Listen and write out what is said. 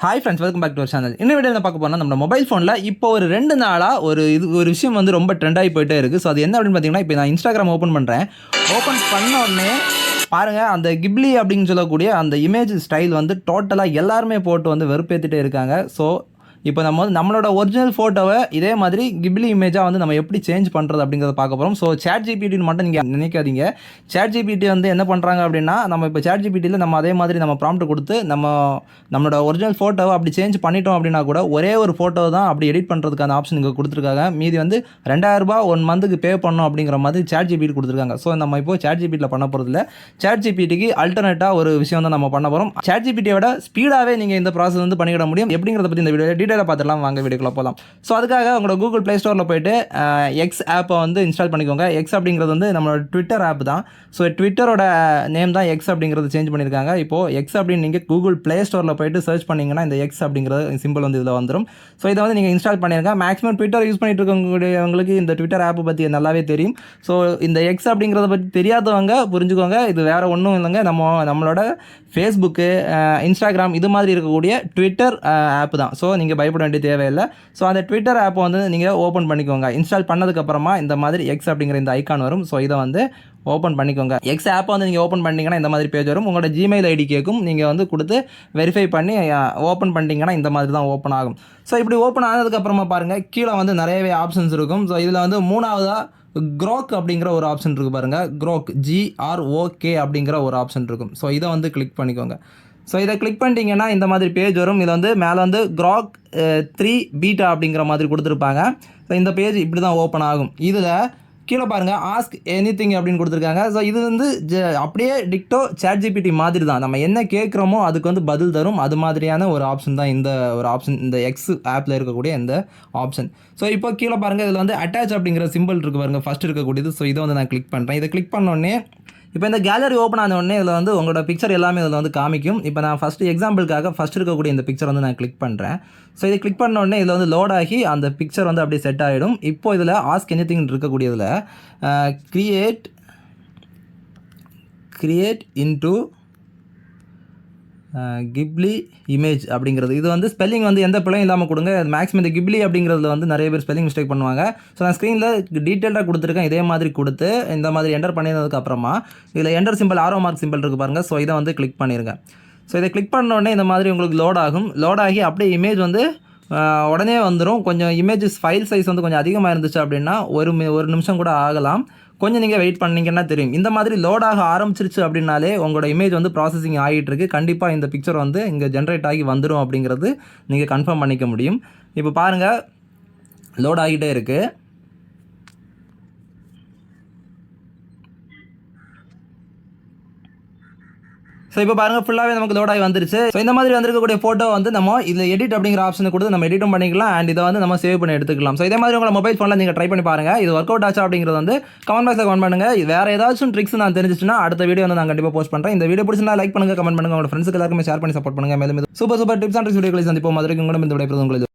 Hi friends welcome back to ஒரு channel இன்னும் video பார்க்க போனால் நம்ம மொபைல் ஃபோனில் இப்போ ஒரு ரெண்டு நாளாக ஒரு இது ஒரு விஷயம் வந்து ரொம்ப ட்ரெண்டாகி போயிட்டே இருக்குது ஸோ அது என்ன அப்படின்னு பார்த்தீங்கன்னா இப்போ நான் இன்ஸ்டாகிராம் ஓப்பன் பண்ணுறேன் ஓப்பன் பண்ண உடனே பாருங்கள் அந்த கிப்லி அப்படின்னு சொல்லக்கூடிய அந்த இமேஜ் ஸ்டைல் வந்து டோட்டலாக எல்லாருமே போட்டு வந்து வெறுப்பேற்றிட்டே இருக்காங்க. ஸோ இப்போ நம்ம வந்து நம்மளோட ஒரிஜினல் ஃபோட்டோவை இதே மாதிரி கிப்லி இமேஜாக வந்து நம்ம எப்படி சேஞ்ச் பண்ணுறது அப்படிங்கிறத பார்க்க போகிறோம் ஸோ சேட் ஜிபிடின்னு மட்டும் நீங்கள் நினைக்காதீங்க. சேட் ஜிபிடி வந்து என்ன பண்ணுறாங்க அப்படின்னா நம்ம இப்போ சேட் ஜிபிடியில் நம்ம அதே மாதிரி நம்ம ப்ராம்ப்ட் கொடுத்து நம்ம நம்மளோட ஒரிஜினல் ஃபோட்டோவை அப்படி சேஞ்ச் பண்ணிட்டோம் அப்படின்னா கூட ஒரே ஒரு ஃபோட்டோ தான் அப்படி எடிட் பண்ணுறதுக்கான ஆப்ஷன் இங்கே கொடுத்துருக்காங்க. மீதி வந்து ரெண்டாயிரரூபா ஒன் மந்த்துக்கு பே பண்ணோம் அப்படிங்கிற மாதிரி சேட் ஜிபிடி கொடுத்துருக்காங்க. ஸோ நம்ம இப்போ சேட் ஜிபிடியில் பண்ண போகிறதில்ல சேட் ஜிபிடிக்கு அல்டர்னேட்டாக ஒரு விஷயம் தான் நம்ம பண்ண போகிறோம் சேட் ஜிபிடியோட ஸ்பீடாகவே நீங்கள் இந்த ப்ராசஸ் வந்து பண்ணிக்கிட முடியும். எப்படிங்கிறத பற்றி இந்த வீடியோ டீட்டெயிலாக பார்த்துலாம் வாங்க வீடியோக்குள்ள போகலாம் ஸோ அதுக்காக உங்களோட கூகுள் ப்ளே ஸ்டோரில் போயிட்டு எக்ஸ் ஆப்பை வந்து இன்ஸ்டால் பண்ணிக்கோங்க. எக்ஸ் அப்படிங்கிறது வந்து நம்மளோட ட்விட்டர் ஆப் தான். ஸோ ட்விட்டரோட நேம் தான் எக்ஸ் அப்படிங்கிறது சேஞ்ச் பண்ணியிருக்காங்க. இப்போது எக்ஸ் அப்படின்னு நீங்கள் கூகுள் ப்ளே ஸ்டோரில் போயிட்டு சர்ச் பண்ணிங்கன்னா இந்த எக்ஸ் அப்படிங்கிறது சிம்பிள் வந்து இதில் வந்துடும் ஸோ இதை வந்து நீங்கள் இன்ஸ்டால் பண்ணிருங்க. மேக்ஸிமம் ட்விட்டர் யூஸ் பண்ணிட்டு இருக்கவங்களுக்கு இந்த ட்விட்டர் ஆப்பை பற்றி நல்லாவே தெரியும். ஸோ இந்த எக்ஸ் அப்படிங்கிறத பற்றி தெரியாதவங்க புரிஞ்சுக்கோங்க. இது வேறு ஒன்றும் இல்லைங்க. நம்ம நம்மளோட ஃபேஸ்புக்கு இன்ஸ்டாகிராம் இது மாதிரி இருக்கக்கூடிய ட்விட்டர் ஆப் தான். ஸோ நீங்கள் பயப்பட வேண்டிய தேவையில்லை. ஸோ அந்த ட்விட்டர் ஆப்பை வந்து நீங்கள் ஓப்பன் பண்ணிக்கோங்க. இன்ஸ்டால் பண்ணதுக்கப்புறமா இந்த மாதிரி எக்ஸ் அப்படிங்கிற இந்த ஐக்கான் வரும். ஸோ இதை வந்து ஓப்பன் பண்ணிக்கோங்க. எக்ஸ் ஆப்பை வந்து நீங்கள் ஓப்பன் பண்ணிங்கன்னா இந்த மாதிரி பேஜ் வரும். உங்களோட ஜிமெயில் ஐடி கேட்கும் நீங்கள் வந்து கொடுத்து வெரிஃபை பண்ணி ஓப்பன் பண்ணிட்டீங்கன்னா இந்த மாதிரி தான் ஓப்பன் ஆகும். ஸோ இப்படி ஓப்பன் ஆனதுக்கப்புறமா பாருங்கள் கீழே வந்து நிறையவே ஆப்ஷன்ஸ் இருக்கும். ஸோ இதில் வந்து மூணாவதாக க்ரோக் அப்படிங்கிற ஒரு ஆப்ஷன் இருக்குது பாருங்கள் க்ரோக் ஜிஆர்ஓகே அப்படிங்கிற ஒரு ஆப்ஷன் இருக்கும். ஸோ இதை வந்து கிளிக் பண்ணிக்கோங்க. ஸோ இதை கிளிக் பண்ணிட்டீங்கன்னா இந்த மாதிரி பேஜ் வரும். இது வந்து மேலே வந்து க்ராக் த்ரீ பீட்டா அப்படிங்கிற மாதிரி கொடுத்துருப்பாங்க. ஸோ இந்த பேஜ் இப்படி தான் ஓப்பன் ஆகும். இதில் கீழே பாருங்கள் ஆஸ்க் எனி திங் அப்படின்னு கொடுத்துருக்காங்க. ஸோ இது வந்து ஜ அப்படியே டிக்டோ சேட் ஜிபிடி மாதிரி தான் நம்ம என்ன கேட்குறோமோ அதுக்கு வந்து பதில் தரும். அது மாதிரியான ஒரு ஆப்ஷன் தான் இந்த ஒரு ஆப்ஷன் இந்த எக்ஸ் ஆப்பில் இருக்கக்கூடிய இந்த ஆப்ஷன் ஸோ இப்போ கீழே பாருங்கள் இதில் வந்து அட்டாச் அப்படிங்கிற சிம்பிள் இருக்குது பாருங்கள் ஃபஸ்ட் இருக்கக்கூடியது. ஸோ இதை வந்து நான் கிளிக் பண்ணுறேன் இதை கிளிக் பண்ணோடனே இப்போ இந்த கேலரி ஓப்பன் ஆன உடனே இதில் வந்து உங்களோட பிக்சர் எல்லாமே இதில் வந்து காமிக்கும். இப்போ நான் ஃபஸ்ட்டு எக்ஸாம்பிளுக்காக ஃபஸ்ட் இருக்கக்கூடிய இந்த பிக்சர் வந்து நான் கிளிக் பண்ணுறேன் ஸோ இதை கிளிக் பண்ண உடனே இதில் வந்து லோட் ஆகி அந்த பிக்சர் வந்து அப்படியே செட் ஆகிடும் இப்போ இதில் ask anything இருக்கக்கூடியதில் create create into Ghibli image அப்படிங்கிறது. இது வந்து ஸ்பெல்லிங் வந்து எந்த பிள்ளையும் இல்லாமல் கொடுங்க. மேக்ஸிமம் இந்த கிப்லி அப்படிங்கிறதுல வந்து நிறைய பேர் ஸ்பெல்லிங் மிஸ்டேக் பண்ணுவாங்க. ஸோ நான் ஸ்க்ரீனில் டீட்டெயிலாக கொடுத்துருக்கேன். இதே மாதிரி கொடுத்து இந்த மாதிரி என்டர் பண்ணியிருந்ததுக்கப்புறமா அப்புறமா இதில் enter simple arrow mark simple இருக்குது பாருங்கள் ஸோ இதை வந்து கிளிக் பண்ணிடுங்க ஸோ இதை கிளிக் பண்ண உடனே இந்த மாதிரி உங்களுக்கு லோட் ஆகும். லோட் ஆகி அப்படியே இமேஜ் வந்து உடனே வந்துடும் கொஞ்சம் இமேஜஸ் ஃபைல் சைஸ் வந்து கொஞ்சம் அதிகமாக இருந்துச்சு அப்படின்னா ஒரு ஒரு நிமிஷம் கூட ஆகலாம். கொஞ்சம் நீங்கள் வெயிட் பண்ணிங்கன்னா தெரியும். இந்த மாதிரி லோடாக ஆரம்பிச்சிருச்சு அப்படின்னாலே உங்களோட இமேஜ் வந்து ப்ராசஸிங் ஆகிட்டு இருக்கு கண்டிப்பாக இந்த பிக்சர் வந்து இங்கே ஜென்ரேட் ஆகி வந்துடும் அப்படிங்கிறது நீங்கள் கன்ஃபார்ம் பண்ணிக்க முடியும். இப்போ பாருங்கள் லோட் ஆகிட்டே இருக்குது ஸோ இப்போ பாருங்கள் ஃபுல்லாகவே நமக்கு லோட் ஆகி வந்துருச்சு. ஸோ இந்த மாதிரி வந்திருக்கக்கூடிய ஃபோட்டோ வந்து நம்ம இதில் எடிட் அப்படிங்கிற ஆப்ஷன் கொடுத்து நம்ம எடிட்டும் பண்ணிக்கலாம் அண்ட் இதை வந்து நம்ம சேவ் பண்ணி எடுத்துக்கலாம். ஸோ இதே மாதிரி உங்களை மொபைல் ஃபோனில் நீங்கள் ட்ரை பண்ணி பாருங்கள் இது ஒர்க் அவுட் ஆச்சா அப்படிங்கிறது வந்து கமெண்ட் பாக்ஸில் கமெண்ட் பண்ணுங்கள் இது வேறு ஏதாச்சும் ட்ரிக்ஸ் நான் தெரிஞ்சிச்சுன்னா அடுத்த வீடியோ வந்து நான் கண்டிப்பாக போஸ்ட் பண்ணுறேன் இந்த வீடியோ பிடிச்சினா லைக் பண்ணுங்கள் கமெண்ட் பண்ணுங்கள் உங்களோட ஃப்ரெண்ட்ஸுக்கு எல்லாருமே ஷேர் பண்ணி சப்போர்ட் பண்ணுங்கள் மேலும் super super tips and tricks வீடியோக்களை சந்திப்போம். மதுரைக்கு கூட இந்த விடைபெறுது உங்களுக்கு